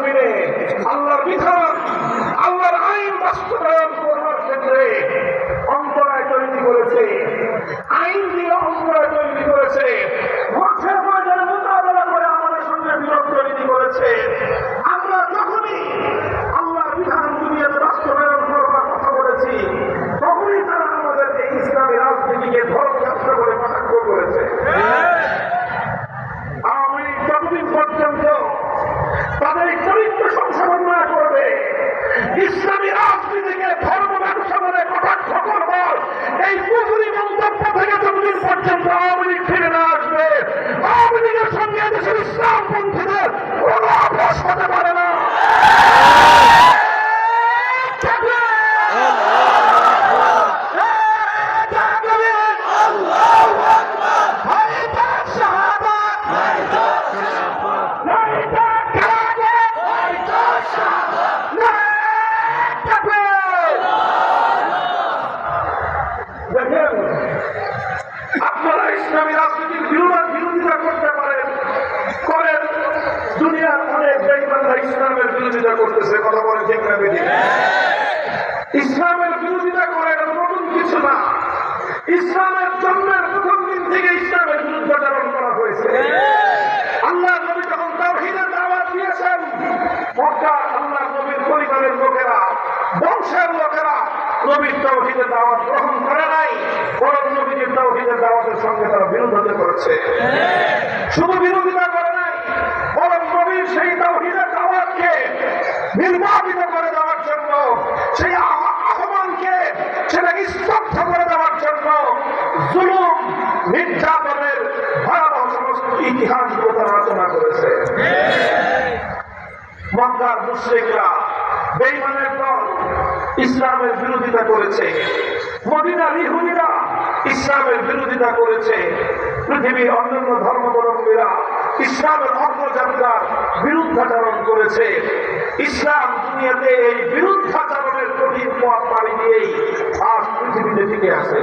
জমিনে আল্লাহর বিধান আল্লাহর আইন বাস্তবায়ন করার ক্ষেত্রে অন্তরায় তৈরি করেছে আইন দিয়ে অন্তরায় তৈরি করেছে মাঠের ময়দানে মোকাবেলা করে আমাদের সঙ্গে বিরোধ তৈরি করেছে আমরা যখনই আল্লাহর বিধান দুনিয়াতে বাস্তবায়ন করবার কথা বলেছি তখনই তারা আমাদেরকে ইসলামী রাজনীতিকে ধর্মযাত্রা করে কটাক্ষ করেছে আমি যতদিন পর্যন্ত তাদের এই চরিত্র সংশোধন না করবে ইসলামী রাজনীতিকে ধর্ম ব্যবসা বলে কটাক্ষ করব এই পুজুরি মন্তব্য থেকে যতদিন পর্যন্ত আওয়ামী লীগ ফিরে না আসবে আওয়ামী লীগের সঙ্গে দেশের ইসলাম পন্থীদের কোনো আপোষ হতে পারে না দেখেন আপনারা ইসলামী রাজনীতির বিরোধ বিরোধিতা করতে পারেন করেন দুনিয়ার অনেক বেইমানরা ইসলামের বিরোধিতা করতেছে, কথা বলে ঠিক না? ইসলামের বিরোধিতা করে নতুন কিছু না ইসলামের জন্মের প্রথম দিন থেকে ইসলামের বিরুদ্ধাচরণ করা হয়েছে আল্লাহ নবী যখন তাওহীদের দাওয়াত দিয়েছেন মক্কা আল্লাহ নবীর পরিবারের লোকেরা, বংশের লোকেরা নবীর তাওহীদের দাওয়াত গ্রহণ করে নাই, বরং নবীর তাওহীদের দাওয়াতের সঙ্গে তারা বিরোধিতা করেছে। শুধু বিরোধিতা করে নাই, বরং নবীর সেই তাওহীদের দাওয়াতকে নির্বাপিত করে দেওয়ার জন্য, সেই আহ- আহ্বানকে সেটাকে স্তব্ধ করে দেওয়ার জন্য জুলুম, নির্যাতনের ভয়াবহ সমস্ত ইতিহাসগুলো তারা রচনা করেছে। মক্কার মুশ্রিকরা বেইমানের দল ইসলামের বিরোধিতা করেছে। মদিনার ইহুদিরা ইসলামের বিরোধিতা করেছে। পৃথিবীর অন্যান্য ধর্মাবলম্বীরা ইসলামের অগ্রযাত্রার বিরুদ্ধাচরণ করেছে। ইসলাম দুনিয়াতে এই বিরুদ্ধাচরণের কঠিন পথ পাড়ি দিয়েই আজ পৃথিবীতে টিকে আছে।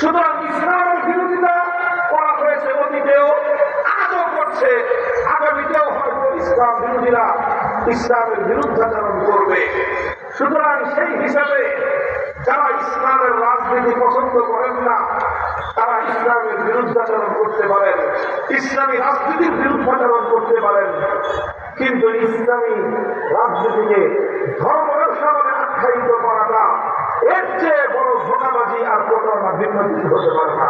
সুতরাং ইসলামের বিরোধিতা করা হয়েছে অতীতেও, আজও করছে। আগামীতেও হয়তো ইসলাম বিরোধীরা ইসলামের বিরুদ্ধাচরণ করবে। সুতরাং সেই হিসাবে যারা ইসলামের রাজনীতি পছন্দ করেন না, তারা ইসলামের বিরুদ্ধাচরণ করতে পারেন। ইসলামী রাজনীতির বিরুদ্ধাচরণ করতে পারেন। কিন্তু ইসলামী রাজনীতিকে ধর্ম ব্যবসা বলে আখ্যায়িত করাটা এর চেয়ে বড় ধোকাবাজি আর প্রতারণা ভিন্ন হতে পারে না।